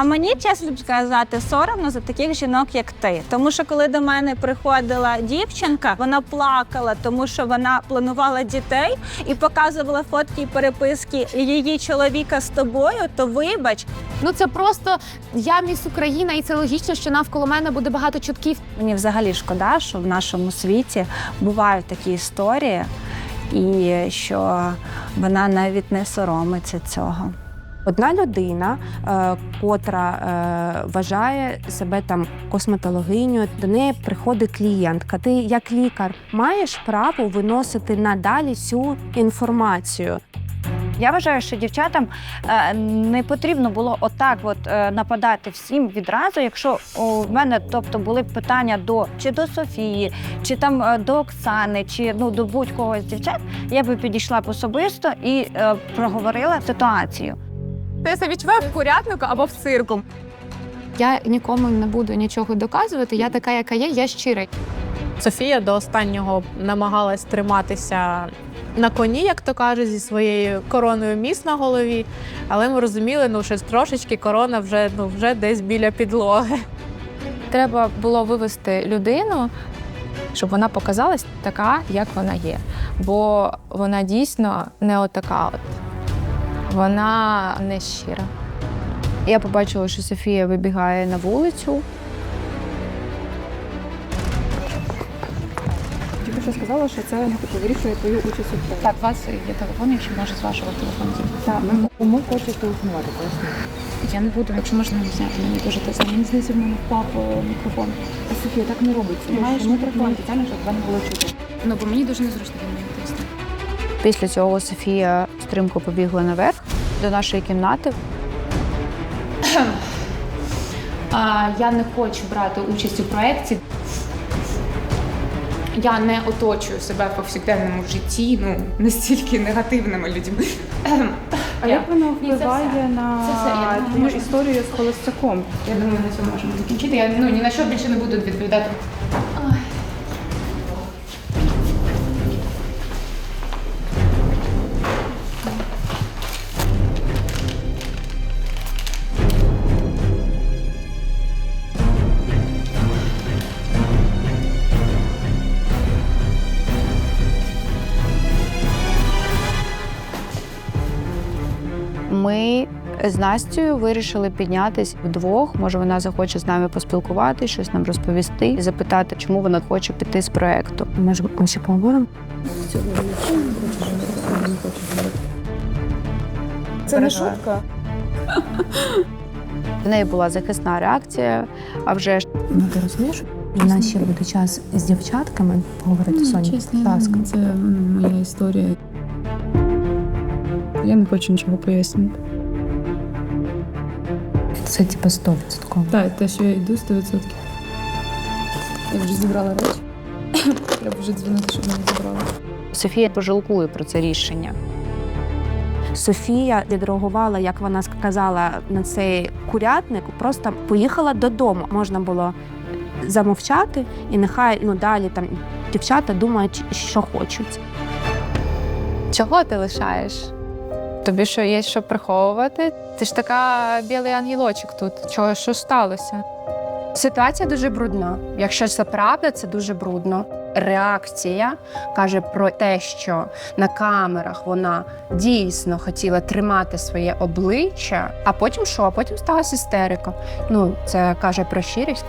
А мені, чесно сказати, соромно за таких жінок, як ти. Тому що коли до мене приходила дівчинка, вона плакала, тому що вона планувала дітей і показувала фотки і переписки її чоловіка з тобою. То вибач, Ну це просто я міс Україна, і це логічно, що навколо мене буде багато чутків. мені взагалі шкода, що в нашому світі бувають такі історії, і що вона навіть не соромиться цього. Одна людина, е, котра е, вважає себе там косметологиню, до неї приходить клієнтка. Ти як лікар маєш право виносити надалі цю інформацію. Я вважаю, що дівчатам е, не потрібно було отак от нападати всім відразу. Якщо у мене, тобто, були питання до чи до Софії, чи там до Оксани, чи ну до будь-кого з дівчат, я би підійшла б особисто і проговорила ситуацію. Ти себе відчуваю в курятнику або в цирку. Я нікому не буду нічого доказувати. Я така, яка є, я щира. Софія до останнього намагалась триматися на коні, як то кажуть, зі своєю короною міс на голові. Але ми розуміли, ну що трошечки корона вже ну вже десь біля підлоги. Треба було вивести людину, щоб вона показалась така, як вона є. Бо вона дійсно не отака от. Вона не щира. Я побачила, що Софія вибігає на вулицю. Тільки що сказала, що це вирішує твою участь у. Так, у вас є телефон, якщо може з вашого телефону. Так, ми кому хоче телефонувати, поясню. Я не буду, якщо можна не зняти, мені дуже те Мені здається, в мене впав е, мікрофон. А Софія, так не робиться. Маєш мікрофон? спеціально, щоб вам було чути. Ну, бо мені дуже незручно. Після цього Софія стрімко побігла наверх до нашої кімнати. А, я не хочу брати участь у проєкті. Я не оточую себе в повсякденному житті, ну настільки негативними людьми. А як воно впливає все. на Це все, я думаю, історію з холостяком? Я думаю, на цьому можемо закінчити. Я ну ні на що більше не буду відповідати. Ми з Настю вирішили піднятись вдвох. Може, вона захоче з нами поспілкуватися, щось нам розповісти і запитати, чому вона хоче піти з проекту. Може, ми ще поговоримо? Це не шутка. В неї була захисна реакція. А вже ж Ну ти розумієш? У нас ще буде час з дівчатками поговорити Соня. Будь ласка. це ну, моя історія. Я не хочу нічого пояснювати. Це типу 100%. Так, те, що я йду 100%. Я вже зібрала речі. Треба вже дзвонити, щоб мене забрали. Софія пожалкує про це рішення. Софія відреагувала, як вона сказала на цей курятник, просто поїхала додому. Можна було замовчати, і нехай ну далі там дівчата думають, що хочуть. Чого ти лишаєш? Тобі що є що приховувати? Ти ж така білий ангелочок тут. Чого що сталося? Ситуація дуже брудна. Якщо це правда, це дуже брудно. Реакція каже про те, що на камерах вона дійсно хотіла тримати своє обличчя, а потім що? А потім сталася істерика. Ну, це каже про щирість.